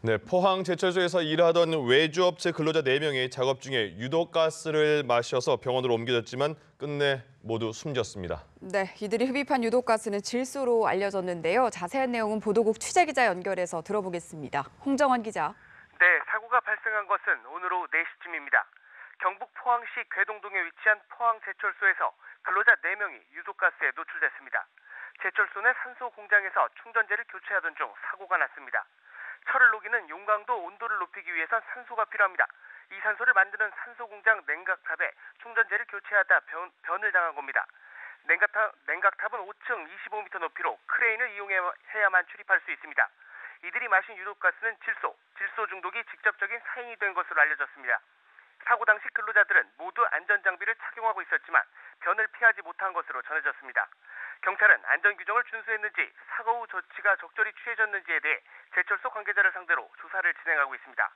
네, 포항 제철소에서 일하던 외주업체 근로자 4명이 작업 중에 유독가스를 마셔서 병원으로 옮겨졌지만 끝내 모두 숨졌습니다. 네, 이들이 흡입한 유독가스는 질소로 알려졌는데요. 자세한 내용은 보도국 취재기자 연결해서 들어보겠습니다. 홍정원 기자. 네, 사고가 발생한 것은 오늘 오후 4시쯤입니다. 경북 포항시 괴동동에 위치한 포항 제철소에서 근로자 4명이 유독가스에 노출됐습니다. 제철소 내 산소 공장에서 충전재를 교체하던 중 사고가 났습니다. 철을 녹이는 용광도 온도를 높이기 위해선 산소가 필요합니다. 이 산소를 만드는 산소 공장 냉각탑에 충전재를 교체하다 변, 변을 당한 겁니다. 냉각탑, 냉각탑은 5층 25m 높이로 크레인을 이용해야만 출입할 수 있습니다. 이들이 마신 유독가스는 질소, 질소 중독이 직접적인 사인이 된 것으로 알려졌습니다. 사고 당시 근로자들은 모두 안전장비를 착용하고 있었지만 변을 피하지 못한 것으로 전해졌습니다. 경찰은 안전 규정을 준수했는지 사고 후 조치가 적절히 취해졌는지에 대해 제철소 관계자를 상대로 조사를 진행하고 있습니다.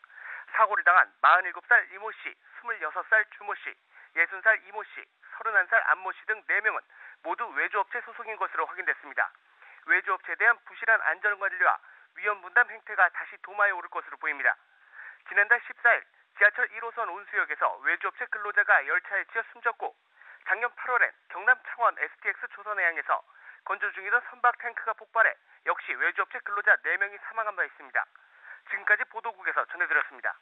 사고를 당한 47살 이모 씨, 26살 주모 씨, 60살 이모 씨, 31살 안모 씨 등 4명은 모두 외주업체 소속인 것으로 확인됐습니다. 외주업체에 대한 부실한 안전관리와 위험분담 행태가 다시 도마에 오를 것으로 보입니다. 지난달 14일 지하철 1호선 온수역에서 외주업체 근로자가 열차에 치여 숨졌고 작년 8월엔 경남 창원 STX 조선해양에서 건조 중이던 선박 탱크가 폭발해 역시 외주업체 근로자 4명이 사망한 바 있습니다. 지금까지 보도국에서 전해드렸습니다.